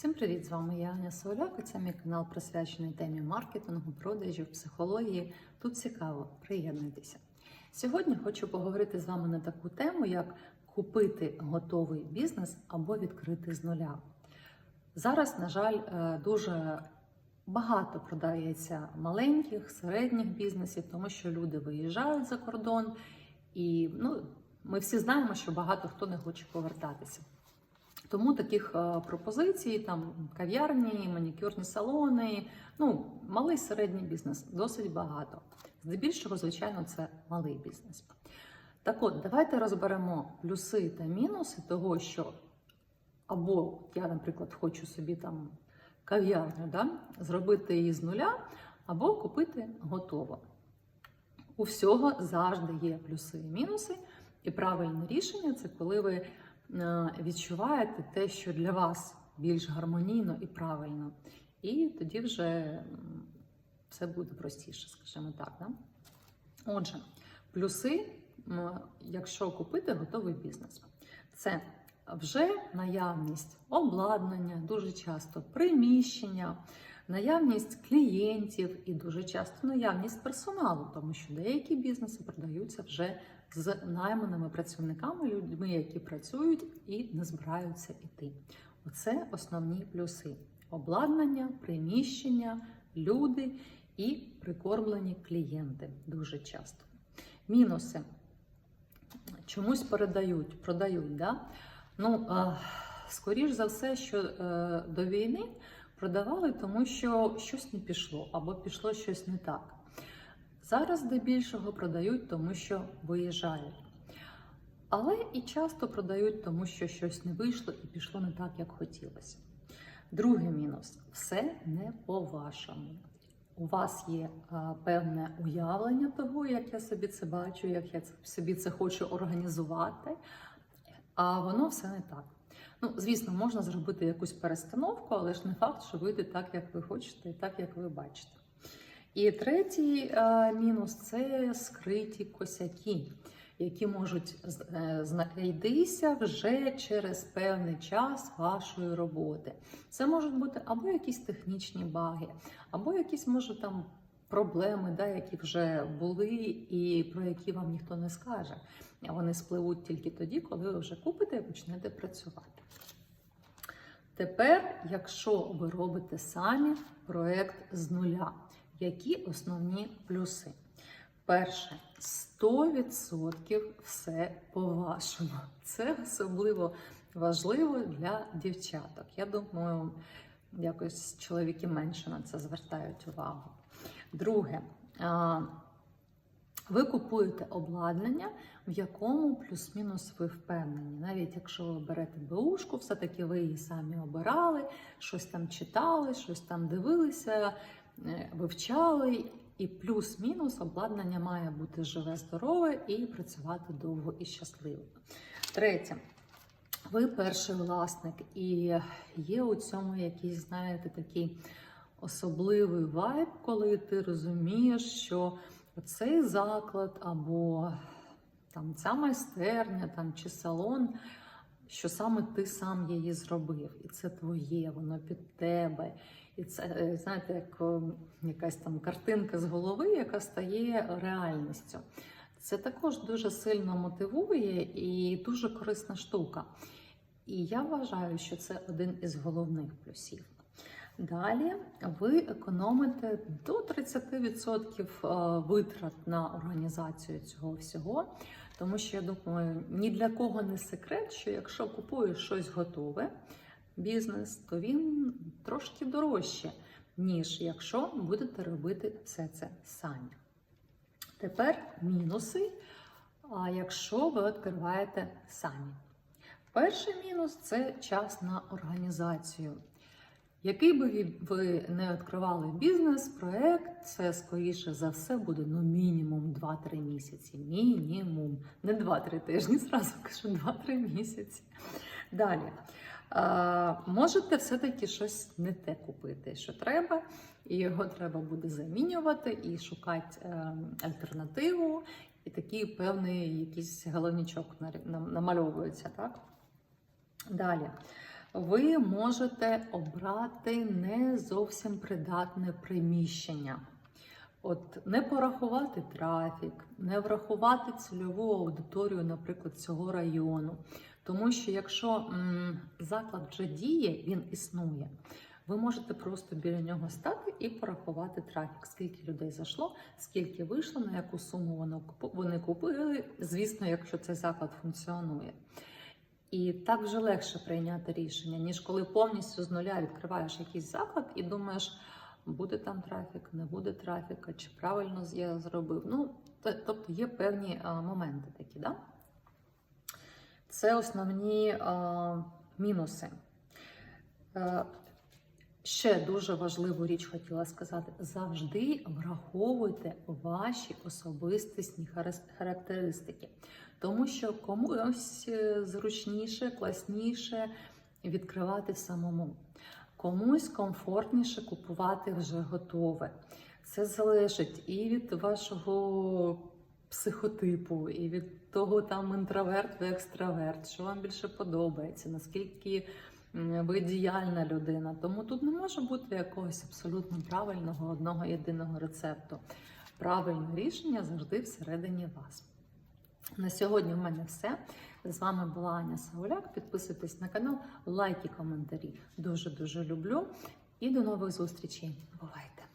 Всім привіт! З вами я Аня Соляк це мій канал присвячений темі маркетингу, продажів, психології. Тут цікаво, приєднуйтеся. Сьогодні хочу поговорити з вами на таку тему, як купити готовий бізнес або відкрити з нуля. Зараз, на жаль, е, дуже багато продається маленьких, середніх бізнесів, тому що люди виїжджають за кордон, і ну, ми всі знаємо, що багато хто не хоче повертатися. Тому таких е, пропозицій, там кав'ярні, манікюрні салони, ну малий середній бізнес досить багато. Здебільшого, звичайно, це малий бізнес. Так от, давайте розберемо плюси та мінуси того, що або я, наприклад, хочу собі там кав'ярню, да, зробити її з нуля, або купити готово. У всього завжди є плюси і мінуси, і правильне рішення це коли ви відчуваєте те, що для вас більш гармонійно і правильно. І тоді вже все буде простіше, скажімо так. Да? Отже, плюси, якщо купити готовий бізнес, це вже наявність обладнання, дуже часто приміщення, наявність клієнтів і дуже часто наявність персоналу, тому що деякі бізнеси продаються вже з найманими працівниками, людьми, які працюють і не збираються йти. Оце основні плюси: обладнання, приміщення, люди і прикормлені клієнти дуже часто. Мінуси чомусь передають, продають. Да? Ну, е, скоріш за все, що е, до війни продавали, тому що щось не пішло або пішло щось не так. Зараз здебільшого продають, тому що виїжджають. Але і часто продають, тому що щось не вийшло і пішло не так, як хотілося. Другий мінус все не по-вашому. У вас є а, певне уявлення того, як я собі це бачу, як я собі це хочу організувати, а воно все не так. Ну, звісно, можна зробити якусь перестановку, але ж не факт, що вийде так, як ви хочете, і так, як ви бачите. І третій е, мінус це скриті косяки, які можуть е, знайдися вже через певний час вашої роботи. Це можуть бути або якісь технічні баги, або якісь, може, там проблеми, да, які вже були, і про які вам ніхто не скаже. Вони спливуть тільки тоді, коли ви вже купите і почнете працювати. Тепер, якщо ви робите самі проект з нуля, які основні плюси? Перше, 100% все по-вашому. Це особливо важливо для дівчаток. Я думаю, якось чоловіки менше на це звертають увагу. Друге, ви купуєте обладнання, в якому плюс-мінус ви впевнені. Навіть якщо ви берете беушку, все-таки ви її самі обирали, щось там читали, щось там дивилися, вивчали. І плюс-мінус обладнання має бути живе, здорове і працювати довго і щасливо. Третє. Ви перший власник, і є у цьому якийсь, знаєте, такий особливий вайб, коли ти розумієш, що цей заклад або там ця майстерня там, чи салон, що саме ти сам її зробив, і це твоє, воно під тебе. І це, е, знаєте, як якась там картинка з голови, яка стає реальністю. Це також дуже сильно мотивує і дуже корисна штука. І я вважаю, що це один із головних плюсів. Далі ви економите до 30% витрат на організацію цього всього, тому що я думаю, ні для кого не секрет, що якщо купуєш щось готове, бізнес, то він трошки дорожче, ніж якщо будете робити все це самі. Тепер мінуси, якщо ви відкриваєте самі. Перший мінус це час на організацію. Який би ви- не відкривали бізнес, проект, це скоріше за все буде ну, мінімум 2-3 місяці. Мінімум. Не 2-3 тижні, зразу кажу 2-3 місяці. Далі. А, можете все-таки щось не те купити, що треба, і його треба буде замінювати і шукати е, альтернативу, і такий певний якийсь нам- намальовується. Так? Далі. Ви можете обрати не зовсім придатне приміщення. От не порахувати трафік, не врахувати цільову аудиторію, наприклад, цього району. Тому що якщо м, заклад вже діє, він існує, ви можете просто біля нього стати і порахувати трафік, скільки людей зайшло, скільки вийшло, на яку суму вони купили, звісно, якщо цей заклад функціонує. І так вже легше прийняти рішення, ніж коли повністю з нуля відкриваєш якийсь заклад і думаєш, буде там трафік, не буде трафіка, чи правильно я зробив. Ну, тобто є певні а, моменти такі, да? Це основні а, мінуси. Ще дуже важливу річ хотіла сказати: завжди враховуйте ваші особистісні характеристики, тому що комусь е, зручніше, класніше відкривати самому, комусь комфортніше купувати вже готове. Це залежить і від вашого психотипу, і від того, там інтроверт ви екстраверт, що вам більше подобається, наскільки ви діяльна людина. Тому тут не може бути якогось абсолютно правильного одного єдиного рецепту. Правильне рішення завжди всередині вас. На сьогодні в мене все. З вами була Аня Сауляк. Підписуйтесь на канал, лайки, коментарі. Дуже дуже люблю. І до нових зустрічей. Бувайте!